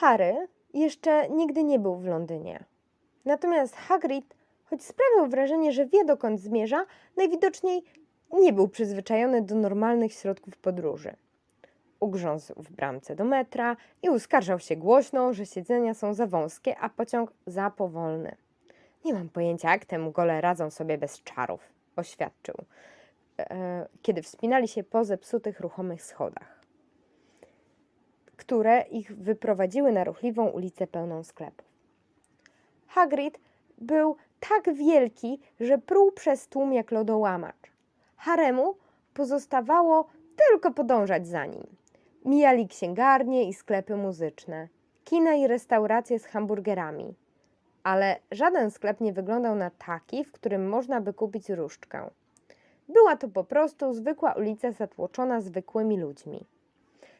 Harry jeszcze nigdy nie był w Londynie. Natomiast Hagrid, choć sprawiał wrażenie, że wie dokąd zmierza, najwidoczniej nie był przyzwyczajony do normalnych środków podróży. Ugrzązł w bramce do metra i uskarżał się głośno, że siedzenia są za wąskie, a pociąg za powolny. Nie mam pojęcia, jak te Mugole radzą sobie bez czarów, oświadczył, e, kiedy wspinali się po zepsutych ruchomych schodach, które ich wyprowadziły na ruchliwą ulicę pełną sklepów. Hagrid był tak wielki, że pruł przez tłum jak lodołamacz. Haremu pozostawało tylko podążać za nim. Mijali księgarnie i sklepy muzyczne, kina i restauracje z hamburgerami. Ale żaden sklep nie wyglądał na taki, w którym można by kupić różdżkę. Była to po prostu zwykła ulica zatłoczona zwykłymi ludźmi.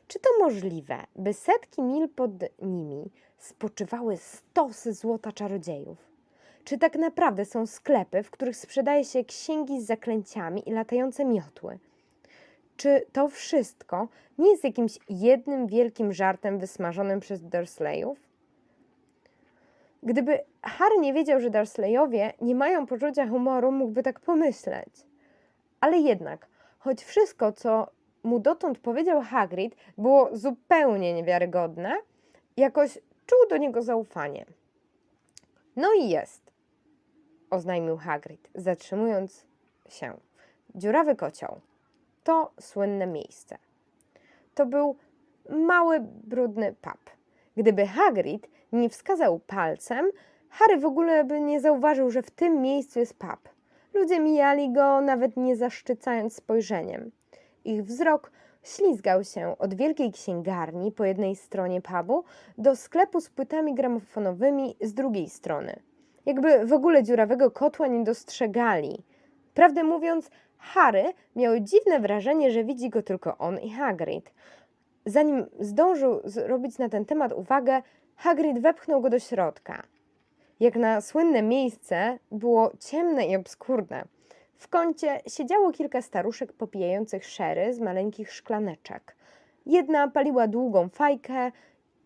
Czy to możliwe, by setki mil pod nimi spoczywały stosy złota czarodziejów? Czy tak naprawdę są sklepy, w których sprzedaje się księgi z zaklęciami i latające miotły? Czy to wszystko nie jest jakimś jednym wielkim żartem wysmażonym przez Dursleyów? Gdyby Harry nie wiedział, że Dursleyowie nie mają poczucia humoru, mógłby tak pomyśleć. Ale jednak, choć wszystko, co mu dotąd powiedział Hagrid, było zupełnie niewiarygodne, jakoś czuł do niego zaufanie. No i jest, oznajmił Hagrid, zatrzymując się. Dziurawy kocioł. To słynne miejsce. To był mały, brudny pub. Gdyby Hagrid nie wskazał palcem, Harry w ogóle by nie zauważył, że w tym miejscu jest pub. Ludzie mijali go, nawet nie zaszczycając spojrzeniem. Ich wzrok ślizgał się od wielkiej księgarni po jednej stronie pubu do sklepu z płytami gramofonowymi z drugiej strony. Jakby w ogóle dziurawego kotła nie dostrzegali. Prawdę mówiąc, Harry miał dziwne wrażenie, że widzi go tylko on i Hagrid. Zanim zdążył zrobić na ten temat uwagę, Hagrid wepchnął go do środka. Jak na słynne miejsce, było ciemne i obskurne. W kącie siedziało kilka staruszek popijających szery z maleńkich szklaneczek. Jedna paliła długą fajkę,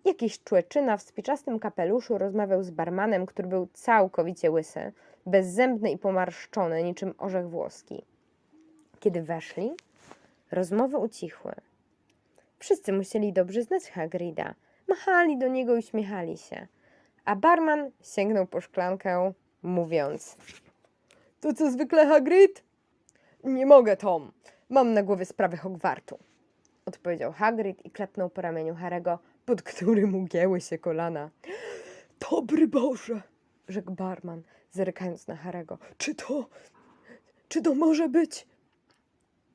jakiś człeczyna w spiczastym kapeluszu rozmawiał z barmanem, który był całkowicie łysy, bezzębny i pomarszczony, niczym orzech włoski. Kiedy weszli, rozmowy ucichły. Wszyscy musieli dobrze znać Hagrida. Machali do niego i śmiechali się. A barman sięgnął po szklankę, mówiąc: To co zwykle Hagrid? Nie mogę, Tom. Mam na głowie sprawę Hogwartu. Odpowiedział Hagrid i klepnął po ramieniu Harego, pod którym ugięły się kolana. Dobry Boże, rzekł barman, zerkając na Harego. Czy to... czy to może być...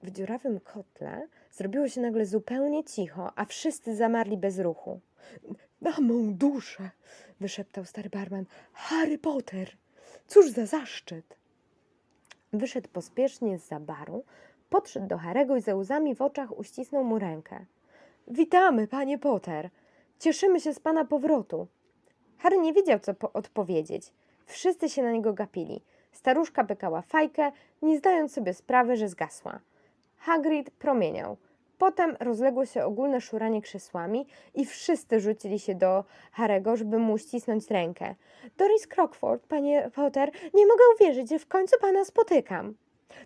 W dziurawym kotle zrobiło się nagle zupełnie cicho, a wszyscy zamarli bez ruchu. Na mą duszę, wyszeptał stary barman. Harry Potter! Cóż za zaszczyt! Wyszedł pospiesznie z baru, podszedł do Harego i ze łzami w oczach uścisnął mu rękę. Witamy, panie Potter! Cieszymy się z pana powrotu. Harry nie wiedział, co po- odpowiedzieć. Wszyscy się na niego gapili. Staruszka pykała fajkę, nie zdając sobie sprawy, że zgasła. Hagrid promieniał. Potem rozległo się ogólne szuranie krzesłami i wszyscy rzucili się do Harego, żeby mu ścisnąć rękę. Doris Crockford, panie Potter, nie mogę uwierzyć, że w końcu pana spotykam.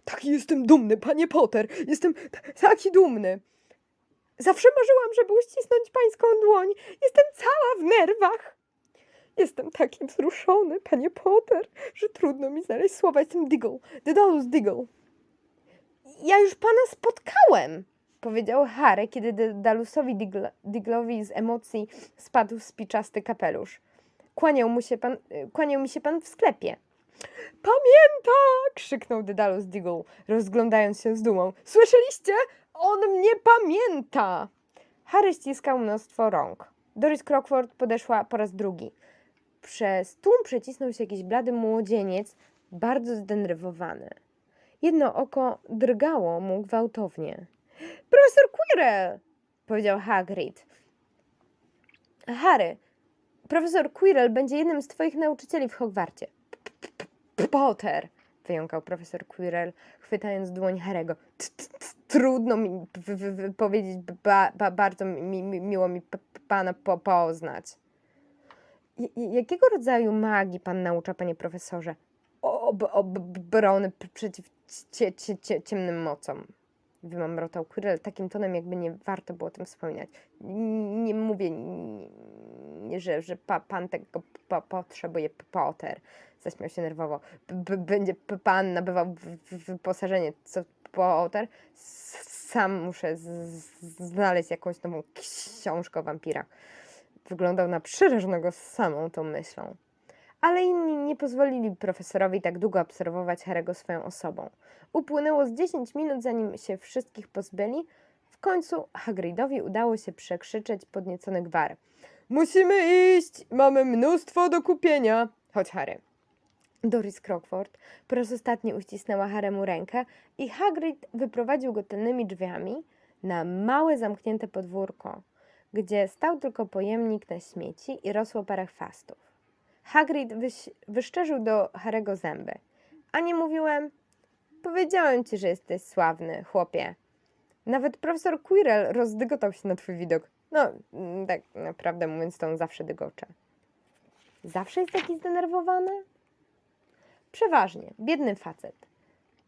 Taki jestem dumny, panie Potter, jestem taki dumny. Zawsze marzyłam, żeby uścisnąć pańską dłoń. Jestem cała w nerwach. Jestem taki wzruszony, panie Potter, że trudno mi znaleźć słowa. Jestem Diggle, Dedalus Diggle. Ja już pana spotkałem, powiedział Harry, kiedy Dalusowi Digl- Diglowi z emocji spadł spiczasty kapelusz. Kłaniał, mu się pan, y, kłaniał mi się pan w sklepie. Pamięta! krzyknął Dedalus Diggle, rozglądając się z dumą. Słyszeliście? On mnie pamięta! Harry ściskał mnóstwo rąk. Doris Crockford podeszła po raz drugi. Przez tłum przecisnął się jakiś blady młodzieniec, bardzo zdenerwowany. Jedno oko drgało mu gwałtownie. Profesor Quirrell! powiedział Hagrid. Harry, profesor Quirrell będzie jednym z twoich nauczycieli w Hogwarcie. Potter! wyjąkał profesor Quirrell, chwytając dłoń Harego. Trudno mi powiedzieć, ba, ba, bardzo mi, mi, miło mi pana po poznać. Jakiego rodzaju magii pan naucza, panie profesorze? Ob obrony przeciw cie cie cie ciemnym mocom. Wymamrotał Quirrell takim tonem, jakby nie warto było o tym wspominać. Nie mówię, n- że, że pa, pan tego po, potrzebuje, Potter. Zaśmiał się nerwowo. B będzie pan nabywał wyposażenie, co Potter? Sam muszę znaleźć jakąś nową książkę o wampirach. Wyglądał na przerażonego samą tą myślą. Ale inni nie pozwolili profesorowi tak długo obserwować Harego swoją osobą. Upłynęło z 10 minut, zanim się wszystkich pozbyli. W końcu Hagridowi udało się przekrzyczeć podniecony gwar. Musimy iść! Mamy mnóstwo do kupienia! Chodź, Harry. Doris Crockford po raz ostatni uścisnęła Haremu rękę i Hagrid wyprowadził go tylnymi drzwiami na małe zamknięte podwórko, gdzie stał tylko pojemnik na śmieci i rosło parę chwastów. Hagrid wyś- wyszczerzył do Harego zęby. A nie mówiłem? Powiedziałem ci, że jesteś sławny, chłopie. Nawet profesor Quirrell rozdygotał się na twój widok. No, mm, tak naprawdę mówiąc, to on zawsze dygocze. Zawsze jest taki zdenerwowany? Przeważnie, biedny facet.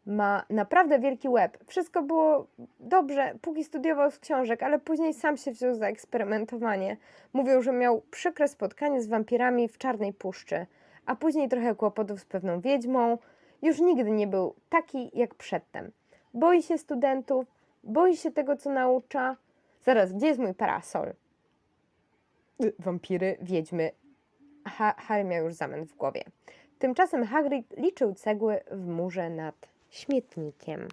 Ma naprawdę wielki łeb. Wszystko było dobrze, póki studiował z książek, ale później sam się wziął za eksperymentowanie. Mówił, że miał przykre spotkanie z wampirami w Czarnej Puszczy, a później trochę kłopotów z pewną wiedźmą. Już nigdy nie był taki jak przedtem. Boi się studentów, boi się tego, co naucza. Zaraz, gdzie jest mój parasol? Wampiry, wiedźmy. Ha Harry miał już zamęt w głowie. Tymczasem Hagrid liczył cegły w murze nad śmietnikiem.